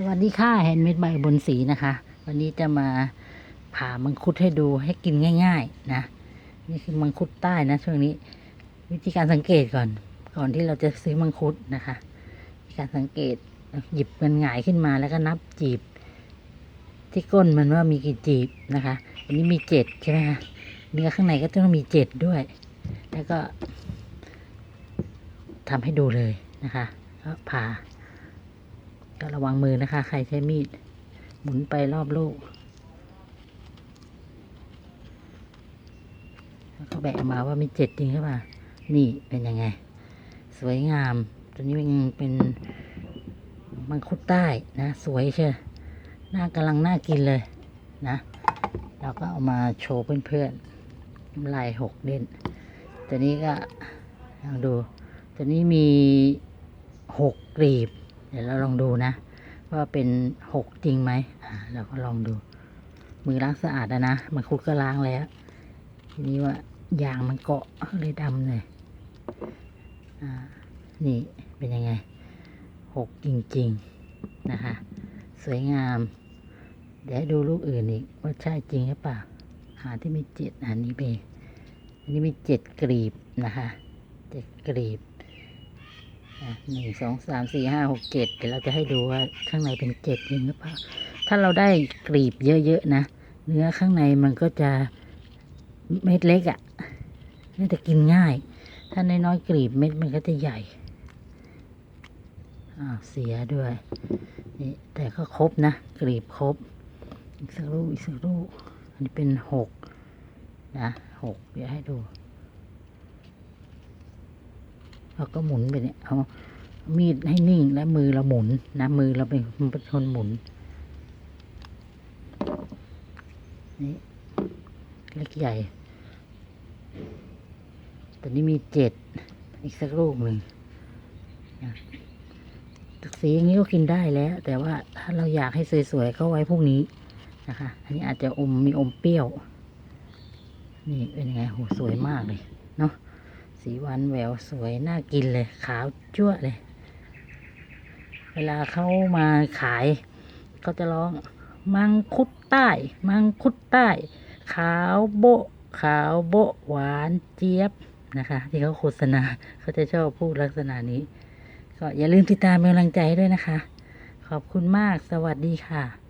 สวัสดีค่ะแฮนด์เมดใบบนสีนะคะ วันนี้จะมาผ่ามังคุดให้ดูให้กินง่าย ๆ นะ นี่คือมังคุดใต้นะช่วงนี้ วิธีการสังเกตก่อน ก่อนที่เราจะซื้อมังคุดนะคะวิธีการสังเกตหยิบมันหงายขึ้นมาแล้วก็นับจีบ ที่ก้นมันว่ามีกี่จีบนะคะ อันนี้มีเจ็ดใช่ไหมคะเนื้อข้างในก็ต้องมีเจ็ดด้วย แล้วก็ทำให้ดูเลยนะคะก็ผ่า ก็ระวังมือนะคะ ใครใช้มีด หมุนไปรอบลูก แล้วก็แบะออกมาว่ามีเจ็ดจริงหรือเปล่า นี่เป็นยังไง สวยงาม ตัวนี้เป็นเป็นมังคุดใต้นะ สวยเชียวหน้ากำลังน่ากินเลยนะ เราก็เอามาโชว์เพื่อนๆลายหกเด่น ตัวนี้ก็ลองดู ตัวนี้มีหกกลีบ เดี๋ยวเราลองดูนะ ว่าเป็นหกจริงไหมอ่าเราก็ลองดู มือล้างสะอาดนะมันคุดก็ล้างแล้ว ทีนี้ว่ายางมันเกาะเลยดำเลยอ่านี่เป็นยังไงหกจริงๆนะคะ สวยงาม เดี๋ยวให้ดูลูกอื่นอีกว่าใช่จริงหรือเปล่าหาที่มีเจ็ดอันนี้เป็นอันนี้มีเจ็ดกลีบนะคะเจ็ดกลีบ หนึ่งสองสามสี่ห้าหกเจ็ดเดี๋ยวเราจะให้ดูว่าข้างในเป็นเจ็ดจริงหรือเปล่า ถ้าเราได้กลีบเยอะๆนะ เนื้อข้างในมันก็จะเม็ดเล็กอะ่ะน่าจะกินง่าย ถ้าน้อยๆกลีบเม็ดมันก็จะใหญ่อ้าวเสียด้วยนี่แต่ก็ครบนะกลีบครบ อีกสักลูกอีกสักลูกอันนี้เป็นหกนะหกเดี๋ยวให้ดู เราก็หมุนไปเนี่ยเอามีดให้นิ่งและมือเราหมุนนะมือเราเป็นเป็นคนหมุนนี่เล็กใหญ่ตอนนี้มีเจ็ดอีกสักลูกหนึ่งสีอย่างนี้ก็กินได้แล้ว แต่ว่าถ้าเราอยากให้สวยๆก็ไว้พรุ่งนี้นะคะ อันนี้อาจจะอมมีอมเปรี้ยว นี่เป็นยังไงโหสวยมากเลยเนาะ สีหวานแหววสวยน่ากินเลย ขาวจั่วเลย เวลาเขามาขายเขาจะร้อง มังคุดใต้ มังคุดใต้ ขาวโบขาวโบหวานเจี๊ยบนะคะ ที่เขาโฆษณาเขาจะชอบพูดลักษณะนี้ ก็อย่าลืมติดตามเป็นกำลังใจด้วยนะคะ ขอบคุณมากสวัสดีค่ะ